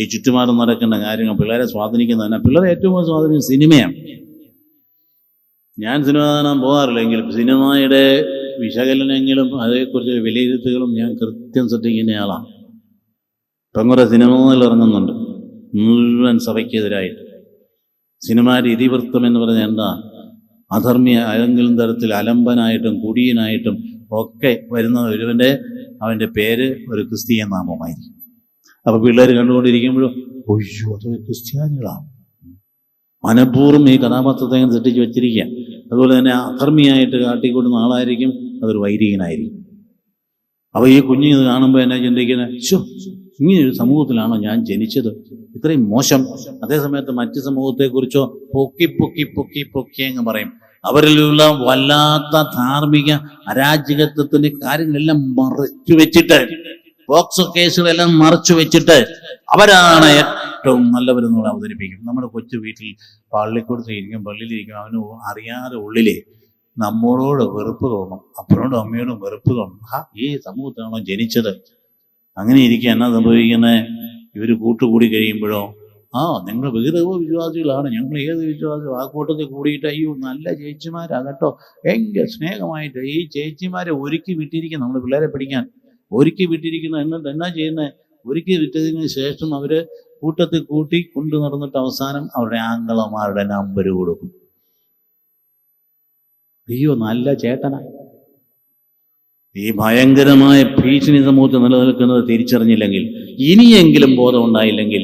ഈ ചുറ്റുപാടും നടക്കുന്ന കാര്യങ്ങൾ പിള്ളേരെ സ്വാധീനിക്കുന്ന തന്നെ പിള്ളേരെ ഏറ്റവും കൂടുതൽ സ്വാധീനിക്കുന്ന സിനിമയാണ്. ഞാൻ സിനിമ കാണാൻ പോകാറില്ലെങ്കിൽ സിനിമയുടെ വിശകലനങ്ങളും അതേക്കുറിച്ച് വിലയിരുത്തുകളും ഞാൻ കൃത്യം ശ്രദ്ധിക്കുന്ന ആളാണ്. ഇപ്പം കുറെ സിനിമകൾ ഇറങ്ങുന്നുണ്ട്. മുഴുവൻ സഭയ്ക്കെതിരായിട്ട്. സിനിമയുടെ ഇതിവൃത്തം എന്ന് പറഞ്ഞാൽ എന്താ? അധർമ്മിയ ഏതെങ്കിലും തരത്തിൽ അലമ്പനായിട്ടും കുടിയനായിട്ടും ഒക്കെ വരുന്ന ഒരുവന്റെ അവന്റെ പേര് ഒരു ക്രിസ്തീയ നാമമായിരിക്കും. അപ്പോൾ പിള്ളേർ കണ്ടുകൊണ്ടിരിക്കുമ്പോഴും ഒയ്യോ അത് ക്രിസ്ത്യാനികളാണ്. മനഃപൂർവം ഈ കഥാപാത്രത്തെ അങ്ങനെ സൃഷ്ടിച്ച് വെച്ചിരിക്കുക. അതുപോലെ തന്നെ അധർമ്മിയായിട്ട് കാട്ടിക്കൊടുന്ന ആളായിരിക്കും അതൊരു വൈദികനായിരിക്കും അപ്പോൾ ഈ കുഞ്ഞ് ഇത് കാണുമ്പോൾ എന്നാ ചിന്തിക്കുന്നത് ശോ ഇങ്ങനെ ഒരു സമൂഹത്തിലാണോ ഞാൻ ജനിച്ചത്? ഇത്രയും മോശം. അതേസമയത്ത് മറ്റ് സമൂഹത്തെക്കുറിച്ചോ പൊക്കി പൊക്കി പൊക്കി പൊക്കി എന്ന് പറയും. അവരിലുള്ള വല്ലാത്ത ധാർമ്മിക അരാജകത്വത്തിന്റെ കാര്യങ്ങളെല്ലാം മറച്ചു വെച്ചിട്ട് പോക്സോ കേസുകളെല്ലാം മറച്ചു വെച്ചിട്ട് അവരാണ് ഏറ്റവും നല്ലവരെന്ന് കൂടെ അവതരിപ്പിക്കും നമ്മുടെ കൊച്ചു വീട്ടിൽ പള്ളിക്കൂടത്തിൽ ഇരിക്കും പള്ളിയിലിരിക്കും അവന് അറിയാതെ ഉള്ളിലെ നമ്മളോട് വെറുപ്പ് തോന്നും അപ്പനോടും അമ്മയോടും വെറുപ്പ് തോന്നും. ഹാ ഈ സമൂഹത്തിലാണോ ജനിച്ചത്? അങ്ങനെ ഇരിക്കുക എന്നാ സംഭവിക്കുന്നത് ഇവർ കൂട്ടുകൂടി കഴിയുമ്പോഴോ? ആ നിങ്ങൾ വിഹിതവോ വിശ്വാസികളാണ്. ഞങ്ങൾ ഏത് വിശ്വാസം ആ കൂട്ടത്തിൽ കൂടിയിട്ട് അയ്യോ നല്ല ചേച്ചിമാരാ കേട്ടോ. എങ്കിൽ സ്നേഹമായിട്ട് ഈ ചേച്ചിമാരെ ഒരുക്കി വിട്ടിരിക്കും നമ്മുടെ പിള്ളേരെ പഠിക്കാൻ. ഒരുക്കി വിട്ടിരിക്കുന്ന എന്നിട്ട് എന്നാ ചെയ്യുന്നത് ഒരുക്കി വിട്ടതിന് ശേഷം അവർ കൂട്ടത്തിൽ കൂട്ടി കൊണ്ടു നടന്നിട്ട് അവസാനം അവരുടെ ആംഗളമാരുടെ നമ്പർ കൊടുക്കും. അയ്യോ നല്ല ചേട്ടനാ. ഈ ഭയങ്കരമായ ഭീഷണി സമൂഹത്തിൽ നിലനിൽക്കുന്നത് തിരിച്ചറിഞ്ഞില്ലെങ്കിൽ ഇനിയെങ്കിലും ബോധം ഉണ്ടായില്ലെങ്കിൽ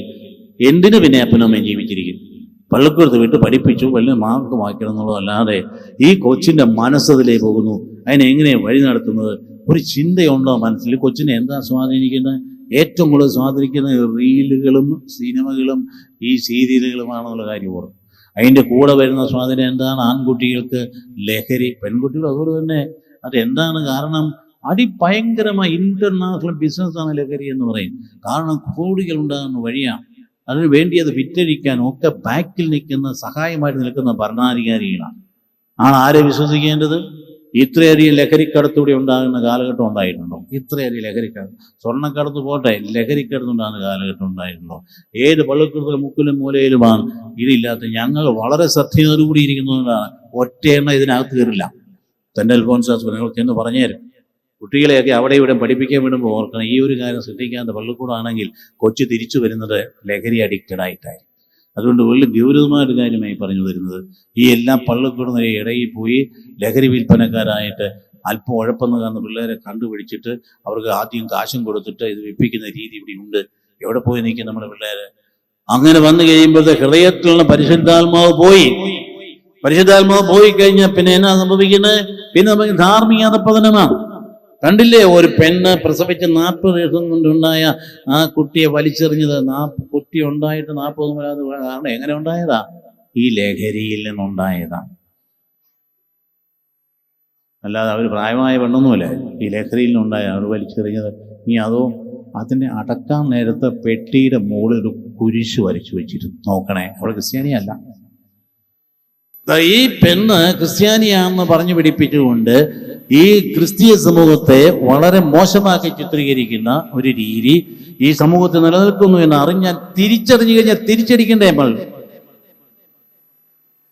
എന്തിനു പിന്നെ അപ്പനമ്മയും ജീവിച്ചിരിക്കും? പള്ളിക്കൂടത്ത് വിട്ട് പഠിപ്പിച്ചു വലിയ മാർക്ക് വായിക്കണം എന്നുള്ളതല്ലാതെ ഈ കൊച്ചിന്റെ മനസ്സതിലേ പോകുന്നു. അതിനെ എങ്ങനെ വഴി നടത്തുന്നത്? ഒരു ചിന്തയുണ്ടോ മനസ്സിൽ? കൊച്ചിനെ എന്താ സ്വാധീനിക്കുന്നത്? ഏറ്റവും കൂടുതൽ സ്വാധീനിക്കുന്ന റീലുകളും സിനിമകളും ഈ സീരിയലുകളുമാണെന്നുള്ള കാര്യം ഓർമ്മ അതിന്റെ കൂടെ വരുന്ന സ്വാധീനം എന്താണ്? ആൺകുട്ടികൾക്ക് ലഹരി പെൺകുട്ടികൾ അതുപോലെ തന്നെ. അതെന്താണ് കാരണം? അതിഭയങ്കരമായ ഇന്റർനാഷണൽ ബിസിനസ്സാണ് ലഹരി എന്ന് പറയും. കാരണം കോടികൾ ഉണ്ടാകുന്ന വഴിയാണ്. അതിന് വേണ്ടി അത് വിറ്റഴിക്കാൻ ഒക്കെ ബാക്കിൽ നിൽക്കുന്ന സഹായമായിട്ട് നിൽക്കുന്ന ഭരണാധികാരികളാണ്. ആണ് ആരെ വിശ്വസിക്കേണ്ടത്? ഇത്രയധികം ലഹരിക്കടത്തൂടെ ഉണ്ടാകുന്ന കാലഘട്ടം ഉണ്ടായിട്ടുണ്ടോ? ഇത്രയധികം ലഹരിക്കടത്ത് സ്വർണക്കടത്ത് പോട്ടെ ലഹരിക്കടത്തുണ്ടാകുന്ന കാലഘട്ടം ഉണ്ടായിട്ടുണ്ടോ? ഏത് പള്ളിക്കൂടത്തിലും മുക്കിലും മൂലയിലുമാണ് ഇതില്ലാത്ത ഞങ്ങൾ വളരെ ശ്രദ്ധയോടുകൂടി ഇരിക്കുന്നതുകൊണ്ടാണ് ഒറ്റ എണ്ണ ഇതിനകത്ത് കയറില്ല. തന്റെ അൽഫോൻസാസ് നിങ്ങൾ എന്ന് പറഞ്ഞുതരും കുട്ടികളെയൊക്കെ അവിടെ ഇവിടെ പഠിപ്പിക്കാൻ വിടുമ്പോൾ ഓർക്കണം ഈ ഒരു കാര്യം ശ്രദ്ധിക്കാത്ത പള്ളിക്കൂടാണെങ്കിൽ കൊച്ചു തിരിച്ചു വരുന്നത് ലഹരി അഡിക്റ്റഡ് ആയിട്ടായി അതുകൊണ്ട് വലിയ ഗൗരവമായൊരു കാര്യമായി പറഞ്ഞു വരുന്നത്. ഈ എല്ലാ പള്ളിക്കൂടുന്ന ഇടയിൽ പോയി ലഹരി വിൽപ്പനക്കാരായിട്ട് അല്പം ഉഴപ്പെന്ന് കാണുന്ന പിള്ളേരെ കണ്ടുപിടിച്ചിട്ട് അവർക്ക് ആദ്യം കാശും കൊടുത്തിട്ട് ഇത് വിപ്പിക്കുന്ന രീതി ഇവിടെ ഉണ്ട്. എവിടെ പോയി നിൽക്കും നമ്മുടെ പിള്ളേര്? അങ്ങനെ വന്നു കഴിയുമ്പോഴത്തെ ഹൃദയത്തിലുള്ള പരിശുദ്ധാത്മാവ് പോയി. പരിശുദ്ധാത്മാവ് പോയി കഴിഞ്ഞാൽ പിന്നെ എന്നാ സംഭവിക്കുന്നത്? പിന്നെ നമുക്ക് ധാർമ്മിക അധപ്പതനമാണ് കണ്ടില്ലേ ഒരു പെണ്ണ് പ്രസവിച്ച് നാൽപ്പത് ദിവസം കൊണ്ടുണ്ടായ ആ കുട്ടിയെ വലിച്ചെറിഞ്ഞത് നാ കുട്ടി ഉണ്ടായിട്ട് നാൽപ്പത് മുതലാത് കാരണം എങ്ങനെ ഉണ്ടായതാ? ഈ ലഹരിയിൽ നിന്നുണ്ടായതാ. അല്ലാതെ അവർ പ്രായമായ പെണ്ണൊന്നുമല്ല? ഈ ലഹരിയിൽ നിന്നുണ്ടായ അവർ വലിച്ചെറിഞ്ഞത്. ഇനി അതോ അതിനെ അടക്കാൻ നേരത്തെ പെട്ടിയുടെ മുകളിൽ ഒരു കുരിശ് വരച്ചു വെച്ചിരുന്നു നോക്കണേ. അവൾ ക്രിസ്ത്യാനിയല്ല. ഈ പെണ്ണ് ക്രിസ്ത്യാനിയാണെന്ന് പറഞ്ഞു പിടിപ്പിച്ചുകൊണ്ട് ഈ ക്രിസ്തീയ സമൂഹത്തെ വളരെ മോശമാക്കി ചിത്രീകരിക്കുന്ന ഒരു രീതി ഈ സമൂഹത്തിൽ നിലനിൽക്കുന്നു എന്ന് അറിഞ്ഞാൽ തിരിച്ചറിഞ്ഞു കഴിഞ്ഞാൽ തിരിച്ചടിക്കണ്ടേ നമ്മൾ?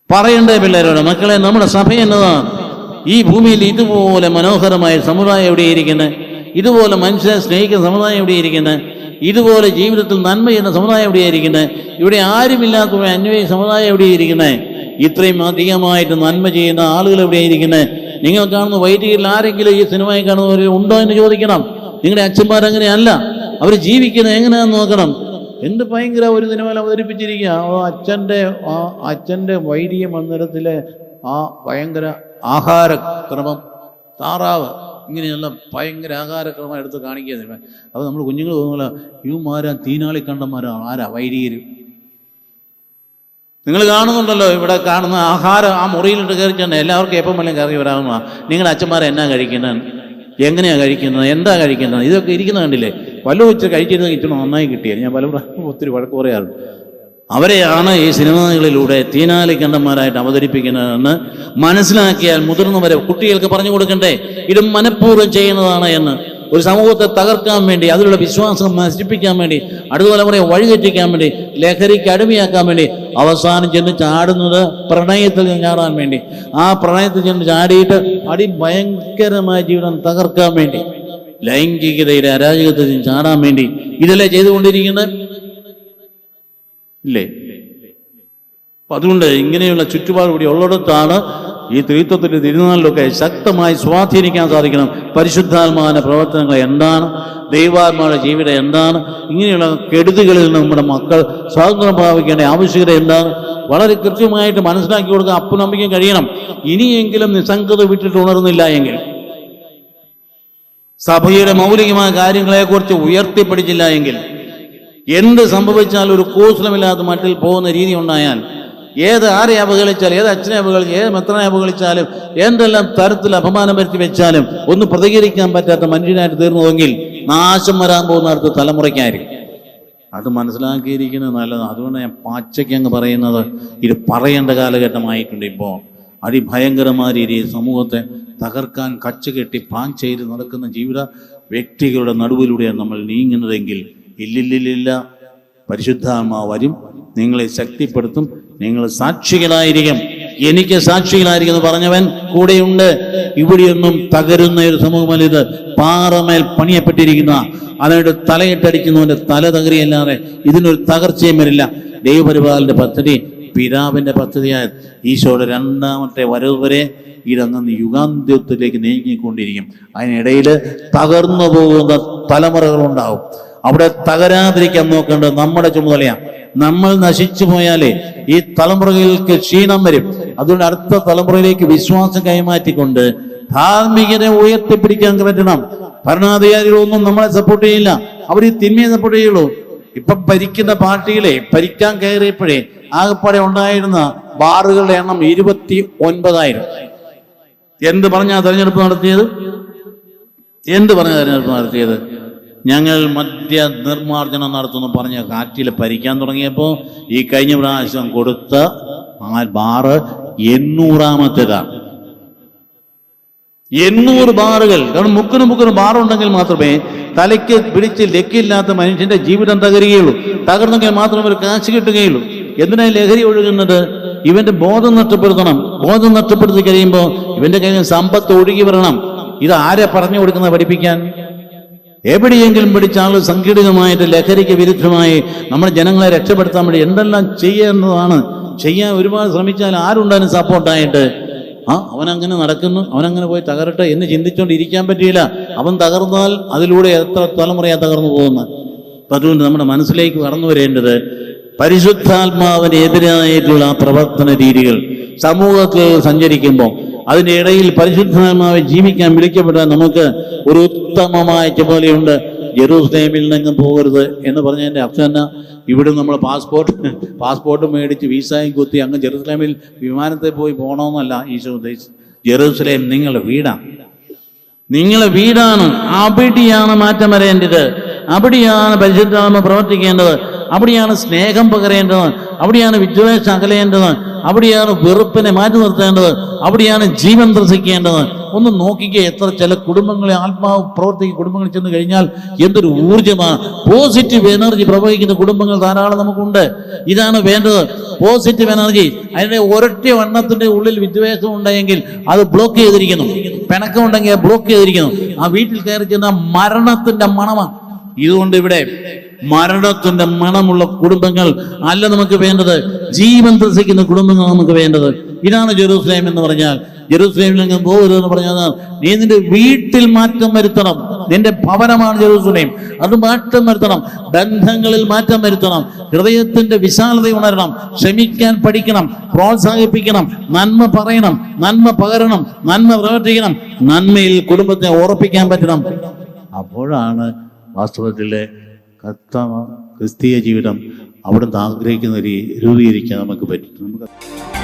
പറയണ്ടേ പിള്ളേരോട് മക്കളെ നമ്മുടെ സഭ എന്നതാണ് ഈ ഭൂമിയിൽ ഇതുപോലെ മനോഹരമായ സമുദായം എവിടെയിരിക്കുന്നത് ഇതുപോലെ മനുഷ്യരെ സ്നേഹിക്കുന്ന സമുദായം എവിടെയിരിക്കുന്നത് ഇതുപോലെ ജീവിതത്തിൽ നന്മ ചെയ്യുന്ന സമുദായം എവിടെയായിരിക്കുന്നത് ഇവിടെ ആരുമില്ലാത്ത അന്വയ സമുദായം എവിടെയായിരിക്കുന്നത് ഇത്രയും അധികമായിട്ട് നന്മ ചെയ്യുന്ന ആളുകൾ എവിടെയായിരിക്കുന്നത് നിങ്ങൾ കാണുന്ന വൈദികരിൽ ആരെങ്കിലും ഈ സിനിമയിൽ കാണുന്നവർ ഉണ്ടോ എന്ന് ചോദിക്കണം. നിങ്ങളുടെ അച്ഛന്മാർ അങ്ങനെയല്ല. അവർ ജീവിക്കുന്നത് എങ്ങനെയാന്ന് നോക്കണം. എന്ത് ഭയങ്കര ഒരു സിനിമയിൽ അവതരിപ്പിച്ചിരിക്കുക. അച്ഛന്റെ ആ അച്ഛന്റെ വൈദിക മന്ദിരത്തിലെ ആ ഭയങ്കര ആഹാരക്രമം താറാവ് ഇങ്ങനെയുള്ള ഭയങ്കര ആഹാരക്രമം എടുത്ത് കാണിക്കുക സിനിമ. അപ്പോൾ നമ്മൾ കുഞ്ഞുങ്ങൾ തോന്നുന്നില്ല ഇവന്മാരാ തീനാളി കണ്ടന്മാരാണ് ആരാ വൈദികർ നിങ്ങൾ കാണുന്നുണ്ടല്ലോ ഇവിടെ കാണുന്ന ആഹാരം ആ മുറിയിലിട്ട് കയറി എല്ലാവർക്കും എപ്പം വല്ലതും കയറി വരാവുന്ന നിങ്ങളുടെ അച്ഛന്മാർ എന്നാ കഴിക്കുന്നത്? എങ്ങനെയാണ് കഴിക്കുന്നത്? എന്താ കഴിക്കുന്നത്? ഇതൊക്കെ ഇരിക്കുന്ന കണ്ടില്ലേ? വല്ല വെച്ച് കഴിച്ചിരുന്ന കിട്ടണം നന്നായി കിട്ടിയത് ഞാൻ പല ഒത്തിരി വഴക്ക് പറയാറുണ്ട്. അവരെയാണ് ഈ സിനിമകളിലൂടെ തീനാലി കണ്ടന്മാരായിട്ട് അവതരിപ്പിക്കുന്നതെന്ന് മനസ്സിലാക്കിയാൽ മുതിർന്നവരെ കുട്ടികൾക്ക് പറഞ്ഞു കൊടുക്കണ്ടേ? ഇത് മനഃപൂർവം ചെയ്യുന്നതാണ് എന്ന്. ഒരു സമൂഹത്തെ തകർക്കാൻ വേണ്ടി അതിലുള്ള വിശ്വാസം നശിപ്പിക്കാൻ വേണ്ടി അടുത്ത തലമുറയെ വഴിതെറ്റിക്കാൻ വേണ്ടി ലഹരിക്ക് അടിമയാക്കാൻ വേണ്ടി അവസാനം ചെന്ന് ചാടുന്നത് പ്രണയത്തിൽ ചാടാൻ വേണ്ടി. ആ പ്രണയത്തിൽ ചെന്ന് ചാടിയിട്ട് അടിഭയങ്കരമായ ജീവിതം തകർക്കാൻ വേണ്ടി ലൈംഗികതയുടെ അരാജകത്തിൽ ചെന്ന് ചാടാൻ വേണ്ടി. ഇതല്ലേ ചെയ്തുകൊണ്ടിരിക്കുന്നത്? ഇല്ലേ? അപ്പൊ അതുകൊണ്ട് ഇങ്ങനെയുള്ള ചുറ്റുപാട് കൂടി ഉള്ളിടത്താണ് ഈ ത്രിത്വത്തിന്റെ തിരുനാളിലൊക്കെ ശക്തമായി സ്വാധീനിക്കാൻ സാധിക്കണം. പരിശുദ്ധാത്മാവിന്റെ പ്രവർത്തനങ്ങൾ എന്താണ്? ദൈവാത്മാവിന്റെ ജീവിതം എന്താണ്? ഇങ്ങനെയുള്ള കെടുതികളിൽ നിന്ന് നമ്മുടെ മക്കൾ സ്വാതന്ത്ര്യം പ്രാപിക്കേണ്ട ആവശ്യകത എന്താണ്? വളരെ കൃത്യമായിട്ട് മനസ്സിലാക്കി കൊടുക്കാൻ അപ്പനമ്പിക്കാൻ കഴിയണം. ഇനിയെങ്കിലും നിസ്സംഗത വിട്ടിട്ട് ഉണർന്നില്ല എങ്കിൽ സഭയുടെ മൗലികമായ കാര്യങ്ങളെക്കുറിച്ച് ഉയർത്തിപ്പിടിച്ചില്ല എങ്കിൽ എന്ത് സംഭവിച്ചാൽ ഒരു കൂസലമില്ലാത്ത മട്ടിൽ പോകുന്ന രീതി ഉണ്ടായാൽ ഏത് ആരെ അപകളിച്ചാൽ ഏത് അച്ഛനെ അപകളിച്ച് ഏത് മെത്രനെ അപകളിച്ചാലും എന്തെല്ലാം തരത്തിൽ അപമാനം വരുത്തി വെച്ചാലും ഒന്ന് പ്രതികരിക്കാൻ പറ്റാത്ത മനുഷ്യനായിട്ട് തീർന്നുവെങ്കിൽ നാശം വരാൻ പോകുന്ന അടുത്ത തലമുറയ്ക്കായിരിക്കും. അത് മനസ്സിലാക്കിയിരിക്കുന്നത് നല്ലതാണ് അതുകൊണ്ട് ഞാൻ പാച്ചയ്ക്ക് അങ്ങ് പറയുന്നത്. ഇത് പറയേണ്ട കാലഘട്ടമായിട്ടുണ്ട് ഇപ്പോൾ. അതിഭയങ്കരമായ രീതിയിൽ സമൂഹത്തെ തകർക്കാൻ കച്ചുകെട്ടി പ്ലാൻ ചെയ്ത് നടക്കുന്ന ജീവിത വ്യക്തികളുടെ നടുവിലൂടെയാണ് നമ്മൾ നീങ്ങുന്നതെങ്കിൽ ഇല്ലില്ലില്ല പരിശുദ്ധാത്മാവ് നിങ്ങളെ ശക്തിപ്പെടുത്തും. നിങ്ങൾ സാക്ഷികളായിരിക്കും. എനിക്ക് സാക്ഷികളായിരിക്കും എന്ന് പറഞ്ഞവൻ കൂടെയുണ്ട്. ഇവിടെയൊന്നും തകരുന്ന ഒരു സമൂഹമല്ല ഇത്. പാറമേൽ പണിയപ്പെട്ടിരിക്കുന്ന അതിനോട് തലയിട്ടടിക്കുന്നവന്റെ തല തകറിയല്ലാതെ ഇതിനൊരു തകർച്ചയും വരില്ല. ദൈവപരിപാലന്റെ പദ്ധതി പിതാവിന്റെ പദ്ധതിയായ ഈശോയുടെ രണ്ടാമത്തെ വരവ് വരെ ഇതങ്ങ് യുഗാന്ത്യത്തിലേക്ക് നീങ്ങിക്കൊണ്ടിരിക്കും. അതിനിടയിൽ തകർന്നു പോകുന്ന തലമുറകളുണ്ടാവും. അവിടെ തകരാതിരിക്കാൻ നോക്കേണ്ടത് നമ്മുടെ ചുമതലയാണ്. നമ്മൾ നശിച്ചു പോയാലേ ഈ തലമുറകൾക്ക് ക്ഷീണം വരും. അതുകൊണ്ട് അടുത്ത തലമുറയിലേക്ക് വിശ്വാസം കൈമാറ്റിക്കൊണ്ട് ധാർമ്മികരെ ഉയർത്തിപ്പിടിക്കാൻ പറ്റണം. ഭരണാധികാരികളൊന്നും നമ്മളെ സപ്പോർട്ട് ചെയ്യില്ല. അവർ ഈ തിന്മയെ സപ്പോർട്ട് ചെയ്യുള്ളൂ. ഇപ്പൊ ഭരിക്കുന്ന പാർട്ടികളെ ഭരിക്കാൻ കയറിയപ്പോഴേ ആകെപ്പാടെ ഉണ്ടായിരുന്ന ബാറുകളുടെ എണ്ണം ഇരുപത്തി ഒൻപതായിരം എന്ത് പറഞ്ഞാ തെരഞ്ഞെടുപ്പ് നടത്തിയത്? എന്ത് പറഞ്ഞ തെരഞ്ഞെടുപ്പ് നടത്തിയത്? ഞങ്ങൾ മദ്യ നിർമ്മാർജനം നടത്തുന്നു പറഞ്ഞ് കാറ്റിൽ പരിക്കാൻ തുടങ്ങിയപ്പോൾ ഈ കഴിഞ്ഞ പ്രാവശ്യം കൊടുത്ത ബാറ് എണ്ണൂറാമത്തേതാണ്. എണ്ണൂറ് ബാറുകൾ. കാരണം മുക്കിന് മുക്കിന് ബാറുണ്ടെങ്കിൽ മാത്രമേ തലയ്ക്ക് പിടിച്ച് ലക്കില്ലാത്ത മനുഷ്യന്റെ ജീവിതം തകരുകയുള്ളൂ. തകർന്നെങ്കിൽ മാത്രമേ ഒരു കാശ് കിട്ടുകയുള്ളൂ. എന്തിനാ ലഹരി ഒഴുകുന്നത്? ഇവന്റെ ബോധം നഷ്ടപ്പെടുത്തണം. ബോധം നഷ്ടപ്പെടുത്തി കഴിയുമ്പോൾ ഇവന്റെ കയ്യിൽ സമ്പത്ത് ഒഴുകി വരണം. ഇത് ആരെ പറഞ്ഞു കൊടുക്കുന്ന പഠിപ്പിക്കാൻ? എവിടെയെങ്കിലും പിടിച്ച ആൾ സംഘടിതമായിട്ട് ലഹരിക്ക് വിരുദ്ധമായി നമ്മുടെ ജനങ്ങളെ രക്ഷപ്പെടുത്താൻ വേണ്ടി എന്തെല്ലാം ചെയ്യേണ്ടതാണ് ചെയ്യാൻ ഒരുപാട് ശ്രമിച്ചാൽ ആരുണ്ടാലും സപ്പോർട്ടായിട്ട് ആ അവനങ്ങനെ നടക്കുന്നു അവനങ്ങനെ പോയി തകരട്ടെ എന്ന് ചിന്തിച്ചുകൊണ്ട് ഇരിക്കാൻ പറ്റിയില്ല. അവൻ തകർന്നാൽ അതിലൂടെ എത്ര തലമുറയാണ് തകർന്നു പോകുന്നത്? അപ്പം അതുകൊണ്ട് നമ്മുടെ മനസ്സിലേക്ക് കടന്നു വരേണ്ടത് പരിശുദ്ധാത്മാവിന് എതിരായിട്ടുള്ള പ്രവർത്തന രീതികൾ സമൂഹത്തിൽ സഞ്ചരിക്കുമ്പോൾ അതിന്റെ ഇടയിൽ പരിശുദ്ധാത്മാവെ ജീവിക്കാൻ വിളിക്കപ്പെട്ട നമുക്ക് ഒരു ഉത്തമമായ ചുമതലയുണ്ട് ജെറൂസലേമിൽ നിന്നും പോകരുത് എന്ന് പറഞ്ഞതിന്റെ അർത്ഥം എന്നാ? ഇവിടെ നമ്മൾ പാസ്പോർട്ട് പാസ്പോർട്ട് മേടിച്ച് വിസയും കുത്തി അങ്ങ് ജെറൂസലേമിൽ വിമാനത്തിൽ പോയി പോകണമെന്നല്ല ഈശോ ഉദ്ദേശിച്ചു ജെറൂസലേം നിങ്ങളുടെ വീടാണ്. നിങ്ങളെ വീടാണ്. അവിടെയാണ് മാറ്റം വരേണ്ടത്. അവിടെയാണ് പരിശുദ്ധാത്മ പ്രവർത്തിക്കേണ്ടത്. അവിടെയാണ് സ്നേഹം പകരേണ്ടത് അവിടെയാണ് വിദ്വേഷം അകലേണ്ടത് അവിടെയാണ് വെറുപ്പിനെ മാറ്റി നിർത്തേണ്ടത് അവിടെയാണ് ജീവൻ ത്രസിക്കേണ്ടത്. ഒന്ന് നോക്കിക്കേ എത്ര ചില കുടുംബങ്ങളെ ആത്മാവ് പ്രവർത്തിക്ക കുടുംബങ്ങളിൽ ചെന്ന് കഴിഞ്ഞാൽ എന്തൊരു ഊർജമാണ് പോസിറ്റീവ് എനർജി പ്രവഹിക്കുന്ന കുടുംബങ്ങൾ ധാരാളം നമുക്കുണ്ട്. ഇതാണ് വേണ്ടത്. പോസിറ്റീവ് എനർജി അതിന്റെ ഒരൊറ്റ വണ്ണത്തിന്റെ ഉള്ളിൽ വിദ്വേഷം ഉണ്ടെങ്കിൽ അത് ബ്ലോക്ക് ചെയ്തിരിക്കുന്നു. പിണക്കമുണ്ടെങ്കിൽ ബ്ലോക്ക് ചെയ്തിരിക്കുന്നു. ആ വീട്ടിൽ കയറി ചെന്ന മരണത്തിന്റെ മണമാണ് ഇതുകൊണ്ട് ഇവിടെ മരണത്തിന്റെ മണമുള്ള കുടുംബങ്ങൾ അല്ല നമുക്ക് വേണ്ടത്. ജീവൻ ത്രസിക്കുന്ന കുടുംബങ്ങൾ നമുക്ക് വേണ്ടത്. ഇതാണ് ജെറൂസലേം എന്ന് പറഞ്ഞാൽ. ജെറൂസലേമിൽ നിന്ന് പോകരുത് എന്ന് പറഞ്ഞാൽ നീ നിന്റെ വീട്ടിൽ മാറ്റം വരുത്തണം. നിന്റെ ഭവനമാണ് ജെറൂസലേം. അത് മാറ്റം വരുത്തണം. ബന്ധങ്ങളിൽ മാറ്റം വരുത്തണം. ഹൃദയത്തിന്റെ വിശാലത ഉണരണം. ക്ഷമിക്കാൻ പഠിക്കണം. പ്രോത്സാഹിപ്പിക്കണം. നന്മ പറയണം. നന്മ പകരണം. നന്മ പ്രവർത്തിക്കണം. നന്മയിൽ കുടുംബത്തെ ഉറപ്പിക്കാൻ പറ്റണം. അപ്പോഴാണ് വാസ്തവത്തിലെ ക്രിസ്തീയ ജീവിതം അവിടുന്ന് ആഗ്രഹിക്കുന്ന രീ രൂപീകരിക്കാൻ നമുക്ക് പറ്റും. നമുക്ക്